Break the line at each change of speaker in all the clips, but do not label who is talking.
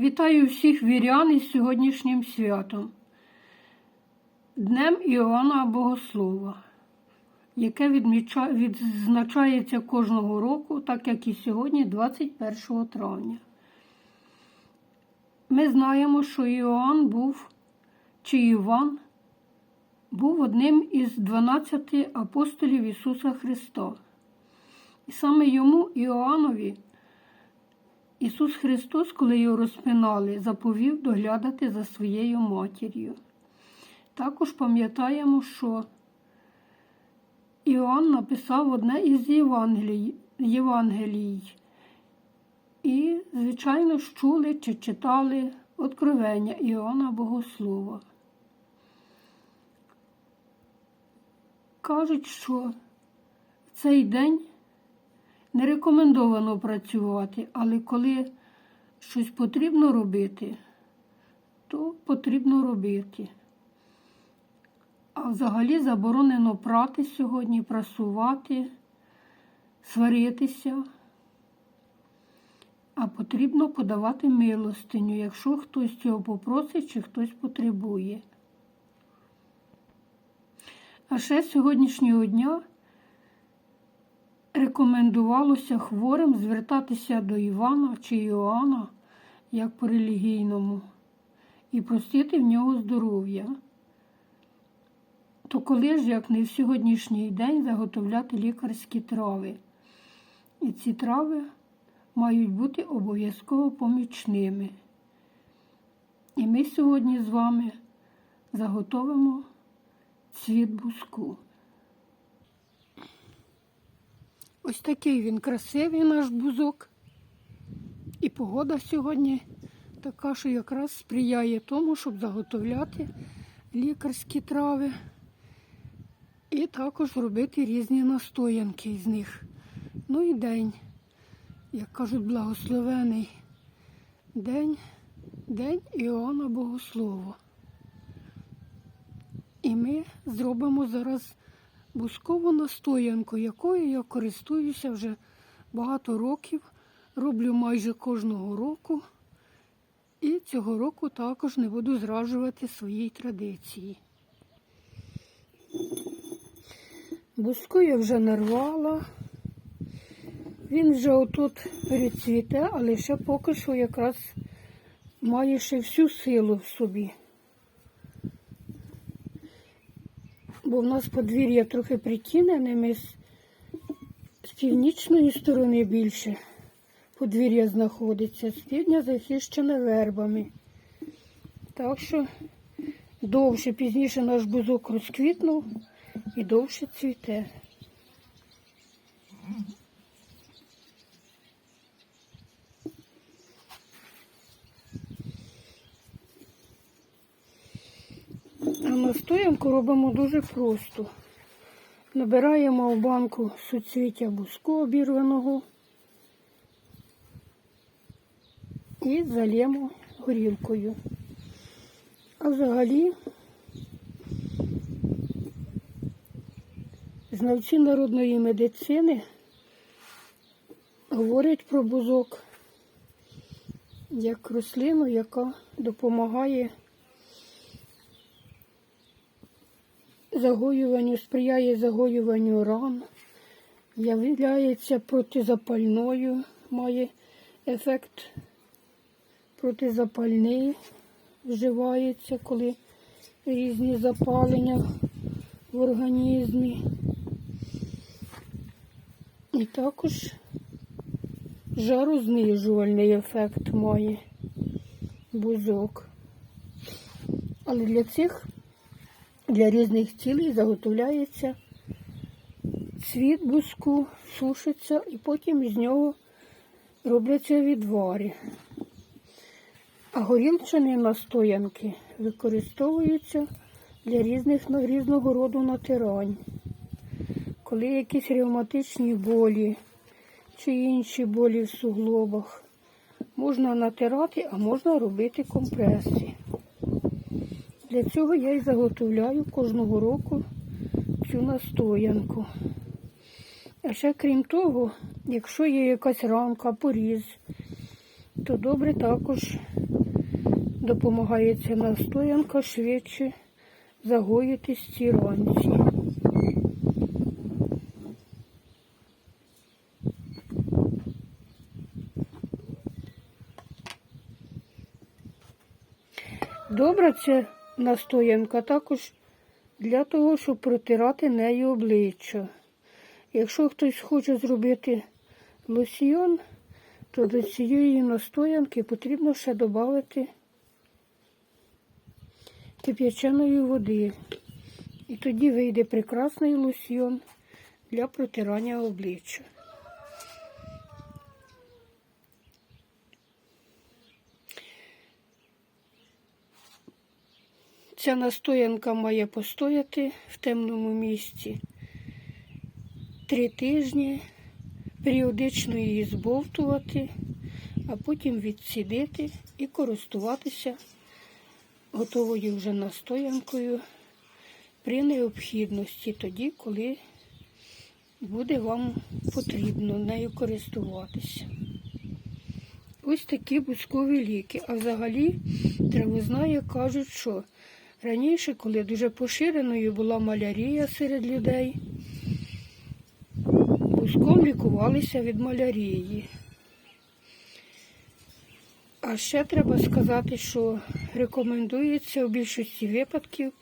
Вітаю всіх вірян із сьогоднішнім святом, Днем Іоанна Богослова, яке відзначається кожного року, так як і сьогодні, 21 травня. Ми знаємо, що Іоанн був, чи Іван, був одним із 12 апостолів Ісуса Христа. І саме йому, Іоаннові, Ісус Христос, коли його розпинали, заповів доглядати за своєю матір'ю. Також пам'ятаємо, що Іоанн написав одне із Євангелій, Євангелій. І, звичайно, ж чули чи читали Откровення Іоанна Богослова. Кажуть, що в цей день не рекомендовано працювати, але коли щось потрібно робити, то потрібно робити. А взагалі заборонено прати сьогодні, прасувати, сваритися. А потрібно подавати милостиню, якщо хтось цього попросить чи хтось потребує. А ще з сьогоднішнього дня рекомендувалося хворим звертатися до Івана чи Іоанна, як по релігійному, і просити в нього здоров'я. То коли ж, як не в сьогоднішній день, заготовляти лікарські трави? І ці трави мають бути обов'язково помічними. І ми сьогодні з вами заготовимо цвіт буску. Ось такий він красивий наш бузок. І погода сьогодні така, що якраз сприяє тому, щоб заготовляти лікарські трави і також робити різні настоянки з них. Ну і день, як кажуть, благословений день, день Іоанна Богослова. І ми зробимо зараз бускову настоянку, якою я користуюся вже багато років, роблю майже кожного року. І цього року також не буду зраджувати своїй традиції. Буску я вже нарвала. Він вже отут перецвіте, але ще поки що якраз має ще всю силу в собі. Бо в нас подвір'я трохи притінене, ми з, з північної сторони більше подвір'я знаходиться, з півдня захищене вербами. Так що довше, пізніше наш бузок розквітнув і довше цвіте. А настоянку робимо дуже просто. Набираємо в банку суцвіття буску обірваного і залємо горілкою. А взагалі знавці народної медицини говорять про бузок як рослину, яка допомагає загоюванню, сприяє загоюванню ран, являється протизапальною, має ефект протизапальний, вживається, коли різні запалення в організмі. І також жарознижувальний ефект має бузок. Але для цих для різних цілей заготовляється цвіт буску, сушиться і потім з нього робляться відвари. А горілчані настоянки використовуються для різних різного роду натирань. Коли якісь ревматичні болі чи інші болі в суглобах, можна натирати, а можна робити компреси. Для цього я і заготовляю кожного року цю настоянку. А ще крім того, якщо є якась ранка, поріз, то добре також допомагає ця настоянка швидше загоїтись ці ранці. Добра ця настоянка також для того, щоб протирати нею обличчя. Якщо хтось хоче зробити лосьйон, то до цієї настоянки потрібно ще додати кип'яченої води. І тоді вийде прекрасний лосьйон для протирання обличчя. Ця настоянка має постояти в темному місці три тижні, періодично її збовтувати, а потім відсідити і користуватися готовою вже настоянкою при необхідності, тоді, коли буде вам потрібно нею користуватися. Ось такі бускові ліки. А взагалі травознає кажуть, що раніше, коли дуже поширеною була малярія серед людей, буском лікувалися від малярії. А ще треба сказати, що рекомендується у більшості випадків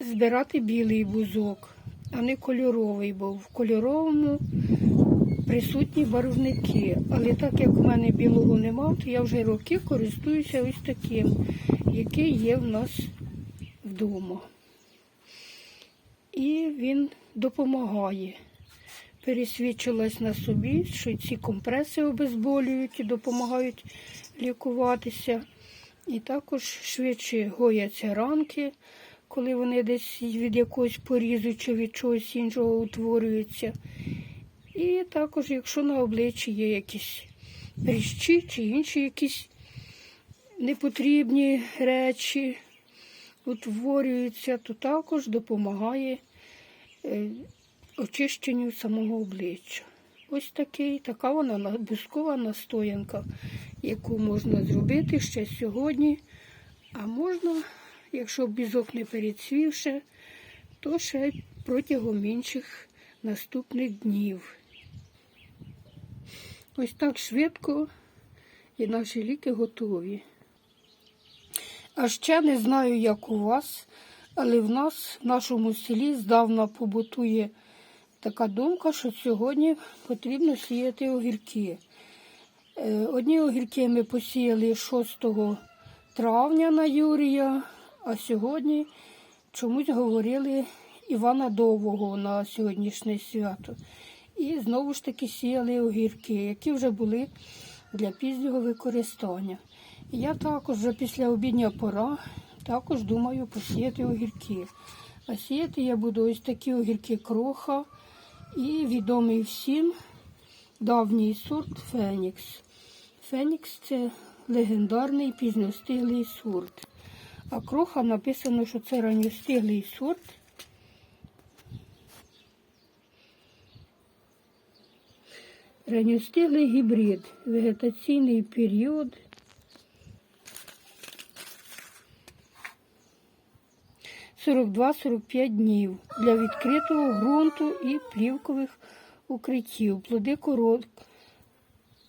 збирати білий бузок, а не кольоровий, бо в кольоровому присутні барвники. Але так як у мене білого нема, то я вже роки користуюся ось таким, який є в нас вдома. І він допомагає. Пересвідчилась на собі, що ці компреси обезболюють і допомагають лікуватися. І також швидше гояться ранки, коли вони десь від якогось порізу чи від чогось іншого утворюються. І також, якщо на обличчі є якісь прищі чи інші якісь непотрібні речі утворюються, то також допомагає е, очищенню самого обличчя. Ось такий, така вона на- бускова настоянка, яку можна зробити ще сьогодні. А можна, якщо бізок не перецвівши, то ще протягом інших наступних днів. Ось так швидко і наші ліки готові. А ще не знаю, як у вас, але в нас, в нашому селі, здавна побутує така думка, що сьогодні потрібно сіяти огірки. Е, Одні огірки ми посіяли 6 травня на Юрія, а сьогодні чомусь говорили Івана Довгого на сьогоднішнє свято. І знову ж таки сіяли огірки, які вже були для пізнього використання. Я також вже після обідня пора також думаю посіяти огірки. А сіяти я буду ось такі огірки кроха і відомий всім давній сорт Фенікс. Фенікс це легендарний пізньостиглий сорт. А кроха написано, що це ранньостиглий сорт. Ранньостиглий гібрид, вегетаційний період. Сорок два-сорок п'ять днів для відкритого ґрунту і плівкових укриттів. Плоди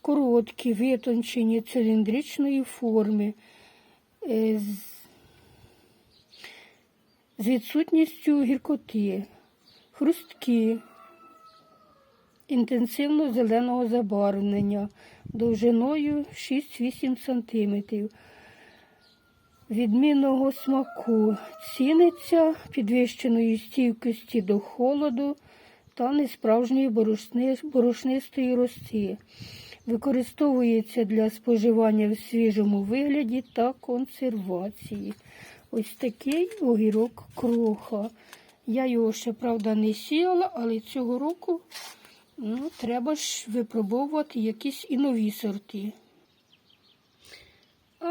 короткі, витончені, циліндричної форми, е, з... відсутністю гіркоти, хрусткі, інтенсивно зеленого забарвлення довжиною 6-8 см. Відмінного смаку ціниться підвищеної стійкості до холоду та несправжньої борошни, борошнистої рости. Використовується для споживання в свіжому вигляді та консервації. Ось такий огірок кроха. Я його ще, правда, не сіяла, але цього року Ну, треба ж випробовувати якісь і нові сорти.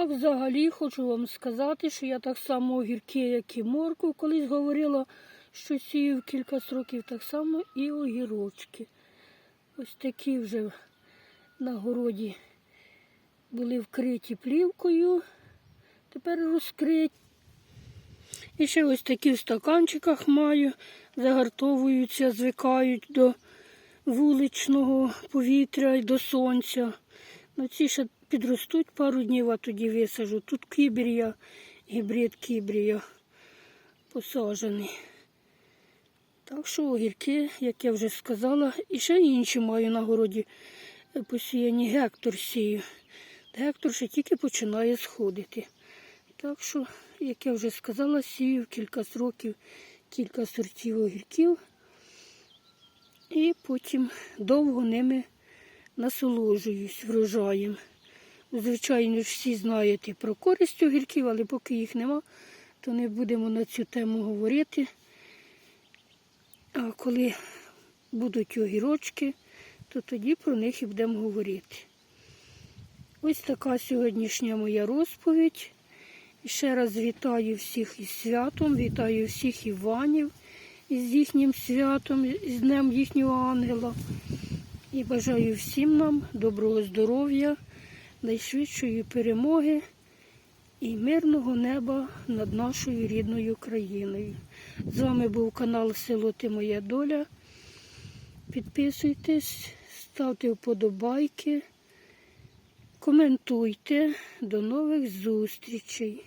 А взагалі хочу вам сказати, що я так само огірки, як і морку, колись говорила, що сію кілька років, так само і огірочки. Ось такі вже на городі були вкриті плівкою, тепер розкриті. І ще ось такі в стаканчиках маю, загартовуються, звикають до вуличного повітря і до сонця. Ну, ці ще підростуть пару днів, а тоді висажу. Тут кібрія, гібрид кібрія посаджений. Так що огірки, як я вже сказала, і ще інші маю на городі е, посіяні гектор сію. Гектор ще тільки починає сходити. Так що, як я вже сказала, сію кілька років, кілька сортів огірків. І потім довго ними насолоджуюсь врожаєм. Звичайно, всі знаєте про користь огірків, але поки їх нема, то не будемо на цю тему говорити. А коли будуть огірочки, то тоді про них і будемо говорити. Ось така сьогоднішня моя розповідь. І ще раз вітаю всіх із святом, вітаю всіх Іванів із їхнім святом, з Днем їхнього ангела. І бажаю всім нам доброго здоров'я, найшвидшої перемоги і мирного неба над нашою рідною країною. З вами був канал Село Ти Моя Доля. Підписуйтесь, ставте вподобайки, коментуйте. До нових зустрічей.